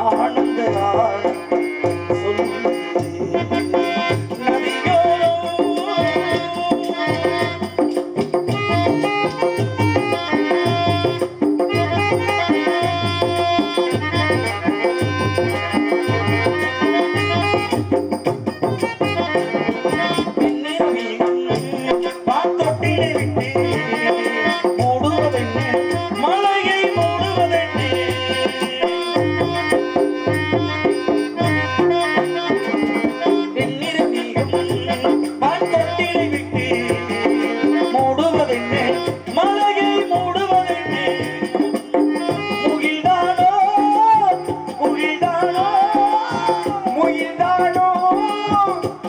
ஆனந்த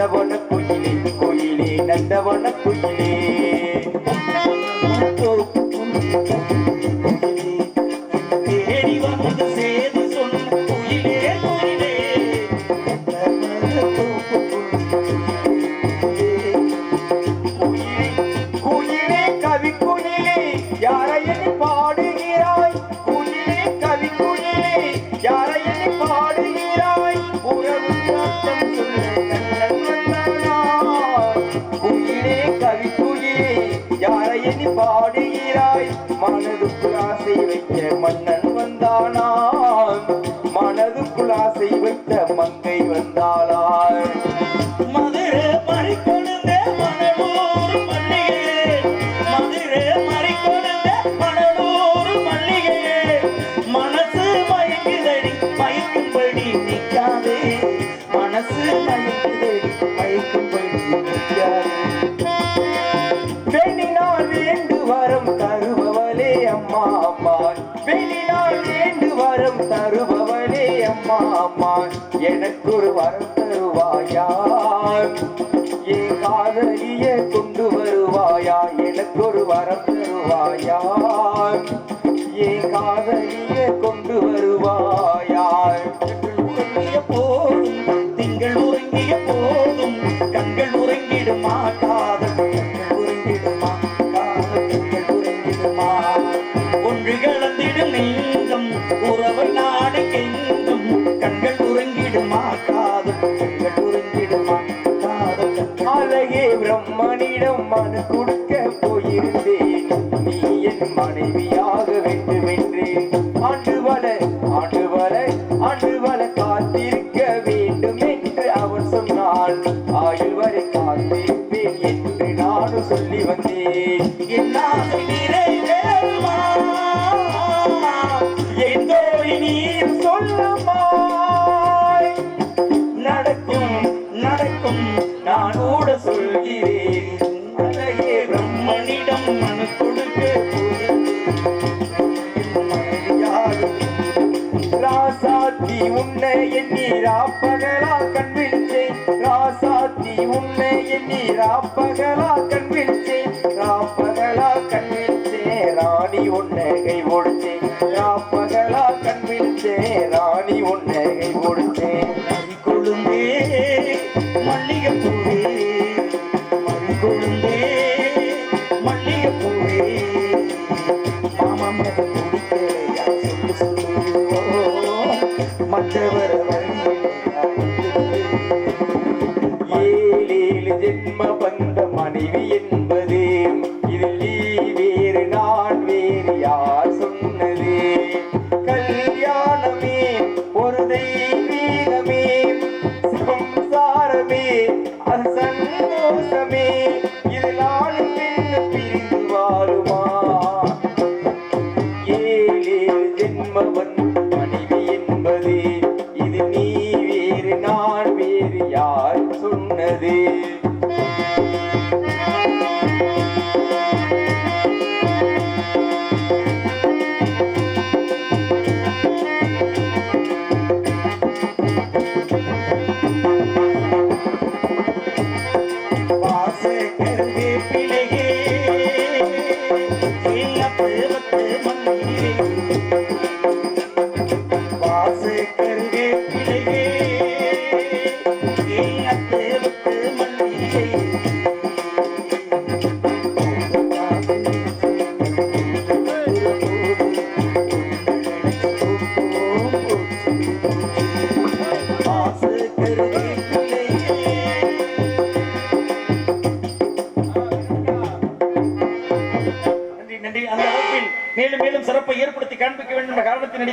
நந்தவன குயிலே குயிலே நந்தவன குயிலே. உயிரே கவிப்புயிரே யாரையே நீ பாடுகிறாய்? மனதுக்குள் ஆசை வைக்க மன்னன் வந்தானாம். மனதுக்குள் ஆசை வைத்த மங்கை வந்தாளாய் வெளியால் வேண்டு வரம் தருபவனே அம்மா அம்மா. எனக்கு ஒரு வரம் தருவாயா? என் காதலிய கொண்டு வருவாயா? எனக்கு ஒரு வரம் தருவாயா? பிரம்மனிடம் மனு கொடுக்க போயிருந்தேன். நீ என் மனைவியாக வேண்டுமென்றேன் ஆண்டு வள ஆண்டு வள ஆண்டு வள காத்திருக்க வேண்டும் என்று அவன் சொன்னான். ஆயுள் வரை காத்திருப்பேன் என்று நானும் சொல்லி வந்தேன். சொல்கிறேன். அதையே பிரம்மனிடம் மனு கொடுக்க ராசாத்தி உன்னை எண்ணி ராப்பகலா கண் விழிச்சேன் ராசாத்தி ஏழேழு ஜென்ம வந்த மனைவி என்பது. இதில் நீ வேறு நான் வேறு யார் சொன்னது. கல்யாணமே ஒரு தெய்வீகமே. சம்சாரமே அது சந்தோஷமே. இதில்